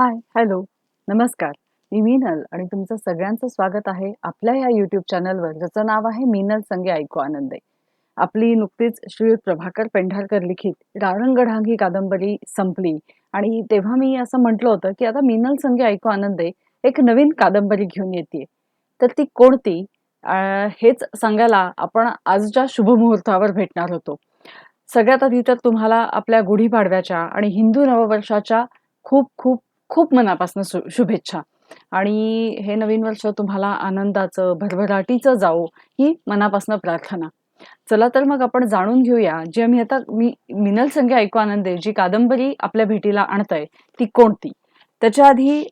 Hi hello नमस्कार. मी मीनल आणि तुमचं सगळ्यांचं स्वागत आहे आपल्या या यूट्यूब चॅनलवर ज्याचं नाव आहे मीनल संगे ऐकू आनंदे. आपली नुकतीच श्री प्रभाकर पेंढारकर लिखित राळंगढांग ही कादंबरी संपली आणि तेव्हा मी असं म्हटलं होतं की आता मीनल संगे ऐकू आनंदे एक नवीन कादंबरी घेऊन येते तर ती कोणती? हेच सांगायला आपण आजच्या शुभमुहूर्तावर भेटणार होतो. सगळ्यात आधी तर तुम्हाला आपल्या गुढीपाडव्याच्या आणि हिंदू नववर्षाच्या खूप खूप खूप मनापासून शु शुभेच्छा. आणि हे नवीन वर्ष तुम्हाला आनंदाचं भरभराटीचं जावो ही मनापासून प्रार्थना. चला तर मग आपण जाणून घेऊया जे मी आता मी मिनल संगे ऐकू आनंदे जी कादंबरी आपल्या भेटीला आणतंय ती कोणती? त्याच्या आधी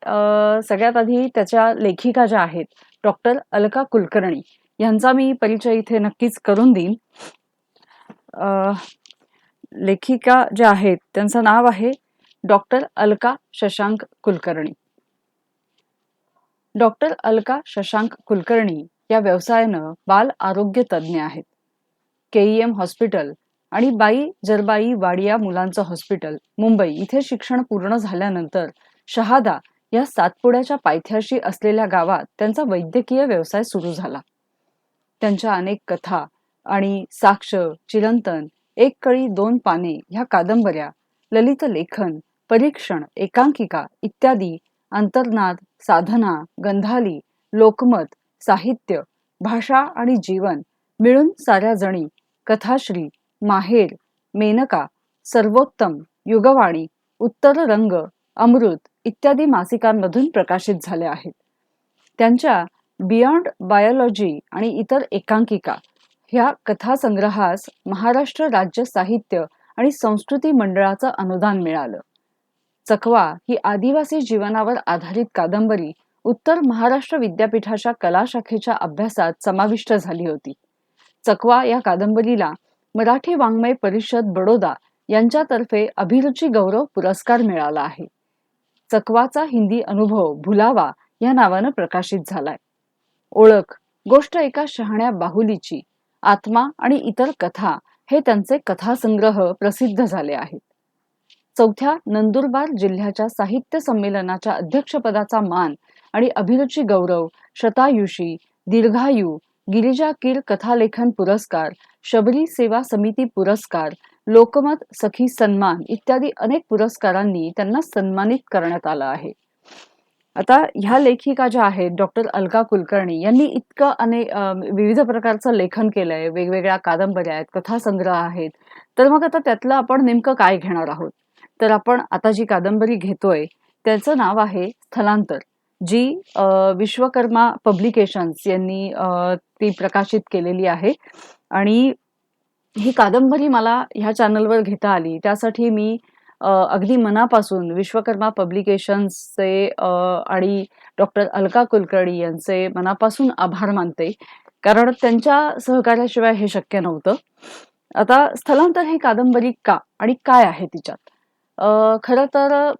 सगळ्यात आधी त्याच्या लेखिका ज्या आहेत डॉक्टर अलका कुलकर्णी यांचा मी परिचय इथे नक्कीच करून देईन. लेखिका ज्या आहेत त्यांचं नाव आहे डॉक्टर अलका शशांक कुलकर्णी. डॉक्टर अलका शशांक कुलकर्णी या व्यवसायानं बाल आरोग्य तज्ज्ञ आहेत. केईएम हॉस्पिटल आणि बाई जरबाई वाडिया मुलांचं हॉस्पिटल मुंबई इथे शिक्षण पूर्ण झाल्यानंतर शहादा या सातपुड्याच्या पायथ्याशी असलेल्या गावात त्यांचा वैद्यकीय व्यवसाय सुरू झाला. त्यांच्या अनेक कथा आणि साक्ष चिरंतन एक कळी दोन पाने ह्या कादंबऱ्या ललित लेखन परीक्षण एकांकिका इत्यादी अंतर्नाद साधना गंधाली लोकमत साहित्य भाषा आणि जीवन मिळून साऱ्या जणी कथाश्री माहेर मेनका सर्वोत्तम युगवाणी उत्तर रंग अमृत इत्यादी मासिकांमधून प्रकाशित झाल्या आहेत. त्यांच्या बियॉन्ड बायोलॉजी आणि इतर एकांकिका ह्या कथासंग्रहास महाराष्ट्र राज्य साहित्य आणि संस्कृती मंडळाचं अनुदान मिळालं. चकवा ही आदिवासी जीवनावर आधारित कादंबरी उत्तर महाराष्ट्र विद्यापीठाच्या कला शाखेच्या अभ्यासात समाविष्ट झाली होती. चकवा या कादंबरीला मराठी वाङ्मय परिषद बडोदा यांच्यातर्फे अभिरुची गौरव पुरस्कार मिळाला आहे. चकवाचा हिंदी अनुभव भुलावा या नावानं प्रकाशित झालाय. ओळख गोष्ट एका शहाण्या बाहुलीची आत्मा आणि इतर कथा हे त्यांचे कथासंग्रह प्रसिद्ध झाले आहेत. चौथ्या नंदुरबार जिल्ह्याच्या साहित्य संमेलनाच्या अध्यक्षपदाचा मान आणि अभिरुची गौरव शतायुषी दीर्घायू गिरिजा कीर कथालेखन पुरस्कार शबरी सेवा समिती पुरस्कार लोकमत सखी सन्मान इत्यादी अनेक पुरस्कारांनी त्यांना सन्मानित करण्यात आलं आहे. आता ह्या लेखिका ज्या आहेत डॉक्टर अलका कुलकर्णी यांनी इतकं अनेक विविध प्रकारचं लेखन केलंय वेगवेगळ्या कादंबऱ्या आहेत कथासंग्रह आहेत. तर मग आता त्यातलं आपण नेमकं काय घेणार आहोत? तर आपण आता जी कादंबरी घेतोय त्याचं नाव आहे स्थलांतर जी विश्वकर्मा पब्लिकेशन्स यांनी ती प्रकाशित केलेली आहे. आणि ही कादंबरी मला ह्या चॅनलवर घेता आली. त्यासाठी मी अगदी मनापासून विश्वकर्मा पब्लिकेशन्सचे आणि डॉक्टर अलका कुलकर्णी यांचे मनापासून आभार मानते. कारण त्यांच्या सहकार्याशिवाय हे शक्य नव्हतं. आता स्थलांतर ही कादंबरी का आणि काय आहे तिच्यात? खरं तर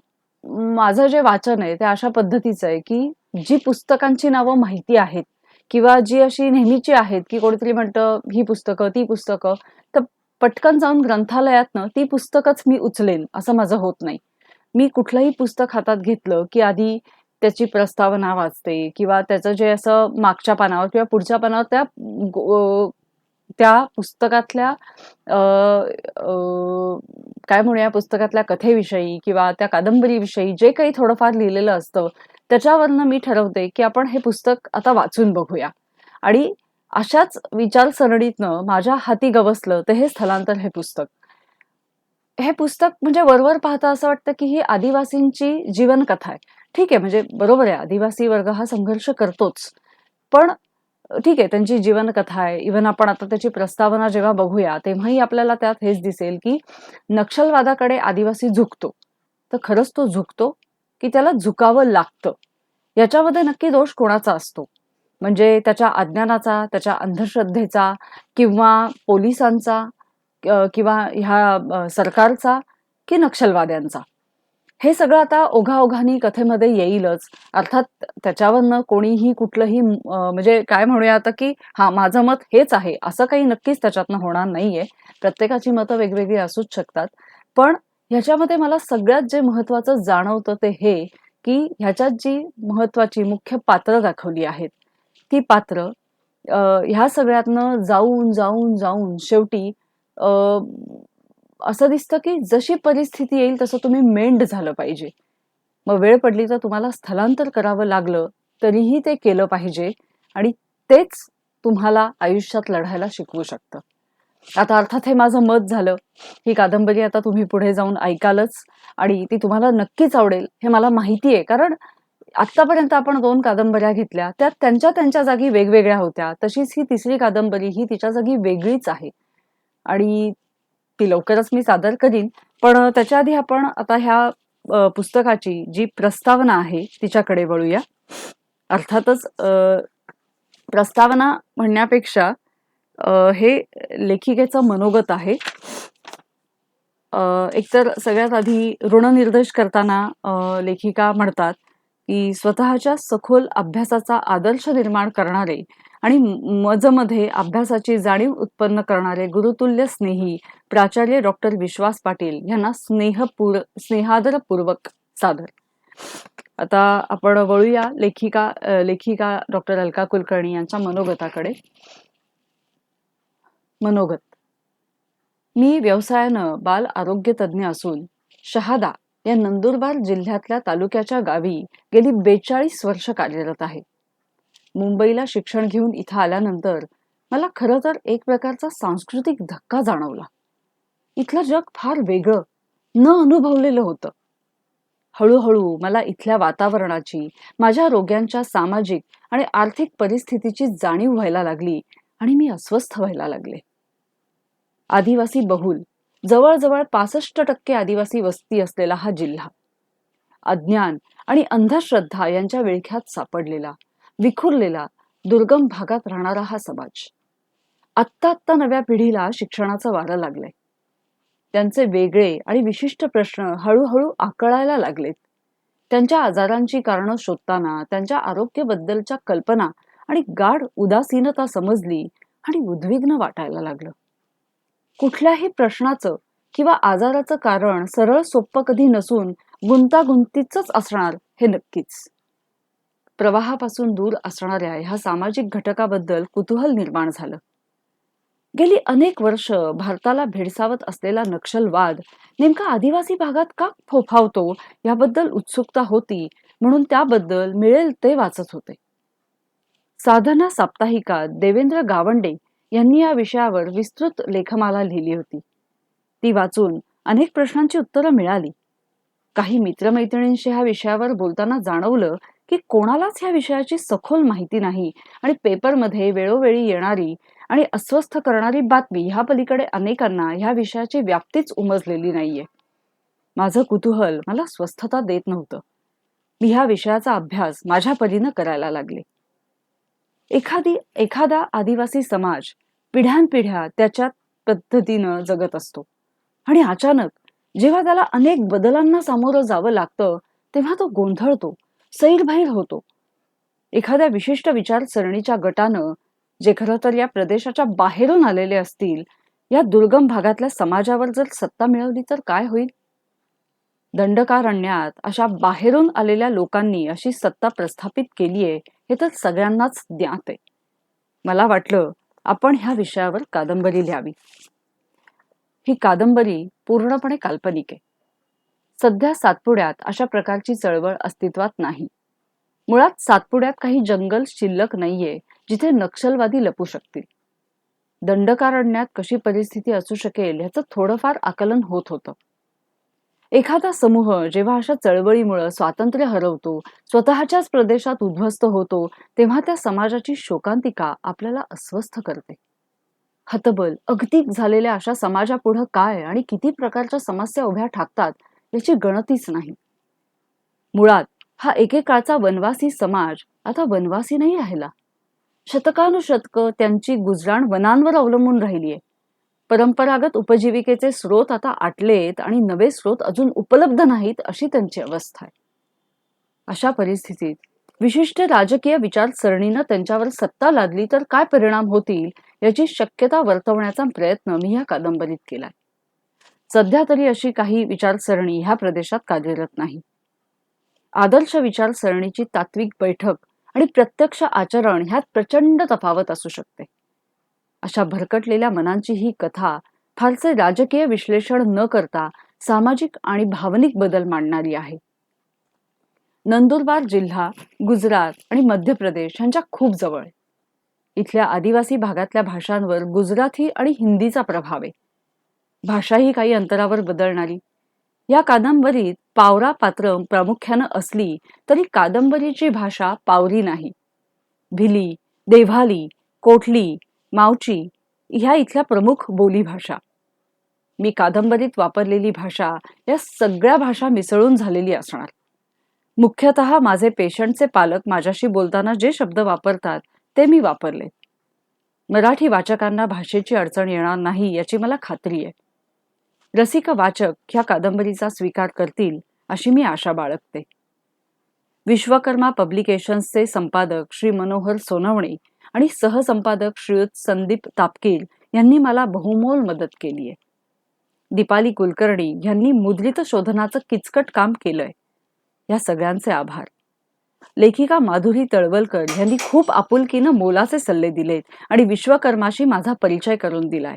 माझं जे वाचन आहे ते अशा पद्धतीचं आहे की जी पुस्तकांची नावं माहिती आहेत किंवा जी अशी नेहमीची आहेत की कोणीतरी म्हणतं ही पुस्तकं ती पुस्तकं तर पटकन जाऊन ग्रंथालयातनं ती पुस्तकच मी उचलेन असं माझं होत नाही. मी कुठलंही पुस्तक हातात घेतलं की आधी त्याची प्रस्तावना वाचते किंवा त्याचं जे असं मागच्या पानावर किंवा पुढच्या पानावर त्या गो- त्या पुस्तकातल्या अ, काय म्हणूया पुस्तकातल्या कथेविषयी किंवा त्या कादंबरीविषयी जे काही थोडंफार लिहिलेलं असतं त्याच्यावरनं मी ठरवते की आपण हे पुस्तक आता वाचून बघूया. आणि अशाच विचारसरणीतनं माझ्या हाती गवसलं तर हे स्थलांतर हे पुस्तक. हे पुस्तक म्हणजे वरवर पाहता असं वाटतं की ही आदिवासींची जीवनकथा आहे. ठीक आहे म्हणजे बरोबर आहे आदिवासी वर्ग हा संघर्ष करतोच. पण ठीक आहे त्यांची जीवनकथा आहे. इव्हन आपण आता त्याची प्रस्तावना जेव्हा बघूया तेव्हाही आपल्याला त्यात हेच दिसेल की नक्षलवादाकडे आदिवासी झुकतो. तर खरंच तो झुकतो की त्याला झुकावं लागतं. याच्यामध्ये नक्की दोष कोणाचा असतो? म्हणजे त्याच्या अज्ञानाचा त्याच्या अंधश्रद्धेचा किंवा पोलिसांचा किंवा ह्या सरकारचा की नक्षलवाद्यांचा? हे सगळं आता ओघाओघानी कथेमध्ये येईलच. अर्थात त्याच्यावरनं कोणीही कुठलंही म्हणजे काय म्हणूया आता की हा माझं मत हेच आहे. असं काही नक्कीच त्याच्यातनं होणार नाहीये. प्रत्येकाची मतं वेगवेगळी असूच शकतात. पण ह्याच्यामध्ये मला सगळ्यात जे महत्वाचं जाणवतं ते हे की ह्याच्यात जी महत्वाची मुख्य पात्र दाखवली आहेत ती पात्र अं, ह्या सगळ्यातनं जाऊन जाऊन जाऊन शेवटी अं, असं दिसतं की जशी परिस्थिती येईल तसं तुम्ही मेंढ झालं पाहिजे. मग वेळ पडली तर तुम्हाला स्थलांतर करावं लागलं तरीही ते केलं पाहिजे आणि तेच तुम्हाला आयुष्यात लढायला शिकवू शकतं. आता अर्थात हे माझं मत झालं. ही कादंबरी आता तुम्ही पुढे जाऊन ऐकालच आणि ती तुम्हाला नक्कीच आवडेल हे मला माहिती आहे. कारण आतापर्यंत आपण दोन कादंबऱ्या घेतल्या त्यात त्यांच्या त्यांच्या जागी वेगवेगळ्या होत्या. तशीच ही तिसरी कादंबरी ही तिच्या जागी वेगळीच आहे. आणि ती लवकरच मी सादर करीन. पण त्याच्या आधी आपण आता ह्या पुस्तकाची जी प्रस्तावना आहे तिच्याकडे वळूया. अर्थातच प्रस्तावना म्हणण्यापेक्षा हे लेखिकेचं मनोगत आहे. एकतर सगळ्यात आधी ऋणनिर्देश करताना लेखिका म्हणतात की स्वतःच्या सखोल अभ्यासाचा आदर्श निर्माण करणारे आणि मजमध्ये अभ्यासाची जाणीव उत्पन्न करणारे गुरुतुल्य स्नेही प्राचार्य डॉक्टर विश्वास पाटील यांना स्नेहपूर स्नेहादरपूर्वक सादर. आता आपण वळूया लेखिका लेखिका डॉक्टर अलका कुलकर्णी यांच्या मनोगताकडे. मनोगत. मी व्यवसायानं बाल आरोग्य तज्ज्ञ असून शहादा या नंदुरबार जिल्ह्यातल्या तालुक्याच्या गावी गेली बेचाळीस वर्ष कार्यरत आहे. मुंबईला शिक्षण घेऊन इथं आल्यानंतर मला खरं तर एक प्रकारचा सांस्कृतिक धक्का जाणवला. इथलं जग फार वेगळं न अनुभवलेलं होतं. हळूहळू मला इथल्या वातावरणाची माझ्या रोग्यांच्या सामाजिक आणि आर्थिक परिस्थितीची जाणीव व्हायला लागली आणि मी अस्वस्थ व्हायला लागले. आदिवासी बहुल जवळजवळ पासष्ट टक्के आदिवासी वस्ती असलेला हा जिल्हा. अज्ञान आणि अंधश्रद्धा यांच्या विळख्यात सापडलेला विखुरलेला दुर्गम भागात राहणारा हा समाज. आत्ता आत्ता नव्या पिढीला शिक्षणाचं वारं लागलंय. त्यांचे वेगळे आणि विशिष्ट प्रश्न हळूहळू आकळायला लागलेत. त्यांच्या आजारांची कारणं शोधताना त्यांच्या आरोग्याबद्दलच्या कल्पना आणि गाढ उदासीनता समजली आणि उद्विग्न वाटायला लागलं. कुठल्याही प्रश्नाचं किंवा आजाराचं कारण सरळ सोप्पं कधी नसून गुंतागुंतीच असणार हे नक्कीच. प्रवाहापासून दूर असणाऱ्या ह्या सामाजिक घटकाबद्दल कुतूहल निर्माण झालं. गेली अनेक वर्ष भारताला भेडसावत असलेला नक्षलवाद नेमका आदिवासी भागात का फोफावतो याबद्दल उत्सुकता होती म्हणून त्याबद्दल मिळेल ते वाचत होते. साधना साप्ताहिकात देवेंद्र गावंडे यांनी या विषयावर विस्तृत लेखमाला लिहिली होती. ती वाचून अनेक प्रश्नांची उत्तरं मिळाली. काही मित्रमैत्रिणींशी ह्या विषयावर बोलताना जाणवलं की कोणालाच ह्या विषयाची सखोल माहिती नाही आणि पेपरमध्ये वेळोवेळी येणारी आणि अस्वस्थ करणारी बातमी ह्या पलीकडे अनेकांना ह्या विषयाची व्याप्तीच उमजलेली नाहीये. माझं कुतूहल मला स्वस्थता देत नव्हतं. मी ह्या विषयाचा अभ्यास माझ्या परीनं करायला लागले. एखादी एखादा आदिवासी समाज पिढ्यानपिढ्या त्याच्या पद्धतीनं जगत असतो. आणि अचानक जेव्हा त्याला अनेक बदलांना सामोरं जावं लागतं तेव्हा तो गोंधळतो सैरभैर होतो. एखाद्या विशिष्ट विचारसरणीच्या गटानं जे खरं तर या प्रदेशाच्या बाहेरून आलेले असतील या दुर्गम भागातल्या समाजावर जर सत्ता मिळवली तर काय होईल? दंडकारण्यात अशा बाहेरून आलेल्या लोकांनी अशी सत्ता प्रस्थापित केली आहे हे तर सगळ्यांनाच ज्ञात आहे. मला वाटलं आपण ह्या विषयावर कादंबरी लिहावी. ही कादंबरी पूर्णपणे काल्पनिक आहे. सध्या सातपुड्यात अशा प्रकारची चळवळ अस्तित्वात नाही. मुळात सातपुड्यात काही जंगल शिल्लक नाहीये जिथे नक्षलवादी लपू शकतील. दंडकारण्यात कशी परिस्थिती असू शकेल ह्याचं थोडंफार आकलन होत होतं. एखादा समूह जेव्हा अशा चळवळीमुळे स्वातंत्र्य हरवतो स्वतःच्याच प्रदेशात उद्ध्वस्त होतो तेव्हा त्या समाजाची शोकांतिका आपल्याला अस्वस्थ करते. हतबल अगदी झालेल्या अशा समाजापुढं काय आणि किती प्रकारच्या समस्या उभ्या ठाकतात याची गणतीच नाही. मुळात हा एकेकाळचा वनवासी समाज आता वनवासी नाही राहिला. शतकानुशतक त्यांची गुजराण वनांवर अवलंबून राहिली आहे परंपरागत उपजीविकेचे स्रोत आता आटलेत आणि नवे स्रोत अजून उपलब्ध नाहीत अशी त्यांची अवस्था आहे. अशा परिस्थितीत विशिष्ट राजकीय विचारसरणीनं त्यांच्यावर सत्ता लादली तर काय परिणाम होतील याची शक्यता वर्तवण्याचा प्रयत्न मी या कादंबरीत केलाय. सध्या तरी अशी काही विचारसरणी ह्या प्रदेशात कार्यरत नाही. आदर्श विचारसरणीची तात्विक बैठक आणि प्रत्यक्ष आचरण ह्यात प्रचंड तफावत असू शकते. अशा भरकटलेल्या मनांची ही कथा फारसे राजकीय विश्लेषण न करता सामाजिक आणि भावनिक बदल मांडणारी आहे. नंदुरबार जिल्हा गुजरात आणि मध्य प्रदेश यांच्या खूप जवळ. आहे. इथल्या आदिवासी भागातल्या भाषांवर गुजराती आणि हिंदीचा प्रभाव आहे. भाषाही काही अंतरावर बदलणारी. या कादंबरीत पावरा पात्र प्रामुख्यानं असली तरी कादंबरीची भाषा पावरी नाही. भिली देव्हाली कोठली मावची ह्या इथल्या प्रमुख बोली भाषा. मी कादंबरीत वापरलेली भाषा या सगळ्या भाषा मिसळून झालेली असणार. मुख्यतः माझे पेशंटचे पालक माझ्याशी बोलताना जे शब्द वापरतात ते मी वापरले. मराठी वाचकांना भाषेची अडचण येणार नाही याची मला खात्री आहे. रसिक वाचक ह्या कादंबरीचा स्वीकार करतील अशी मी आशा बाळगते. विश्वकर्मा पब्लिकेशन्सचे संपादक श्री मनोहर सोनवणे आणि सहसंपादक श्रीयुत संदीप तापकीर यांनी मला बहुमोल मदत केली आहे. दीपाली कुलकर्णी यांनी मुद्रित शोधनाचं किचकट काम केलंय. या सगळ्यांचे आभार. लेखिका माधुरी तळवलकर यांनी खूप आपुलकीनं मोलाचे सल्ले दिलेत आणि विश्वकर्माशी माझा परिचय करून दिलाय.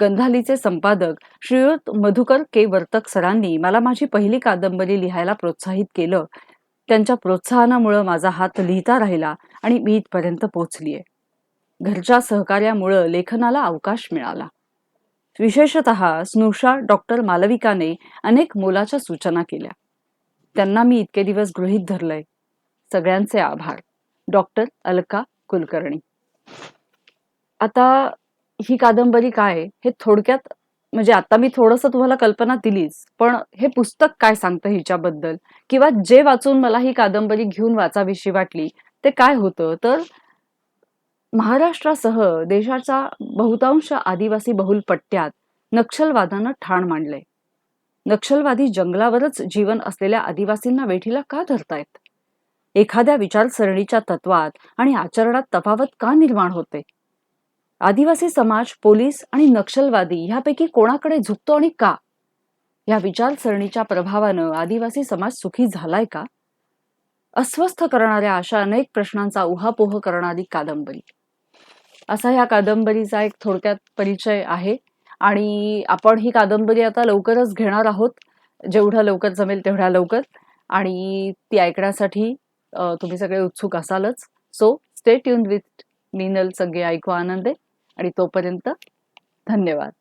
गंधालीचे संपादक श्रीयुत मधुकर के वर्तक सरांनी मला माझी पहिली कादंबरी लिहायला प्रोत्साहित केलं त्यांच्या प्रोत्साहनामुळं माझा हात लिहिता राहिला आणि मी इथपर्यंत पोचलीय घरच्या सहकार्यामुळं लेखनाला अवकाश मिळाला. विशेषत स्नुषा डॉक्टर मालविकाने अनेक मोलाच्या सूचना केल्या. त्यांना मी इतके दिवस गृहीत धरलंय. सगळ्यांचे आभार. डॉक्टर अलका कुलकर्णी. आता ही कादंबरी काय हे थोडक्यात म्हणजे आता मी थोडस तुम्हाला कल्पना दिलीच पण हे पुस्तक काय सांगतं हिच्याबद्दल? किंवा जे वाचून मला ही कादंबरी घेऊन वाचावीशी वाटली ते काय होतं? तर महाराष्ट्रासह देशाच्या बहुतांश आदिवासी बहुल पट्ट्यात नक्षलवादानं ठाण मांडलंय. नक्षलवादी जंगलावरच जीवन असलेल्या आदिवासींना वेठीला का धरतायत? एखाद्या विचारसरणीच्या तत्वात आणि आचरणात तफावत का निर्माण होते? आदिवासी समाज पोलीस आणि नक्षलवादी ह्यापैकी कोणाकडे झुकतो आणि का? या विचारसरणीच्या प्रभावानं आदिवासी समाज सुखी झालाय का? अस्वस्थ करणाऱ्या अशा अनेक प्रश्नांचा उहापोह करणारी कादंबरी. असा ह्या कादंबरीचा एक थोडक्यात परिचय आहे आणि आपण ही कादंबरी आता लवकरच घेणार आहोत. जेवढं लवकर जमेल तेवढ्या लवकर. आणि ती ऐकण्यासाठी तुम्ही सगळे उत्सुक असालच. So stay tune with Minal सगळे ऐकू आनंदे. आणि तोपर्यंत धन्यवाद.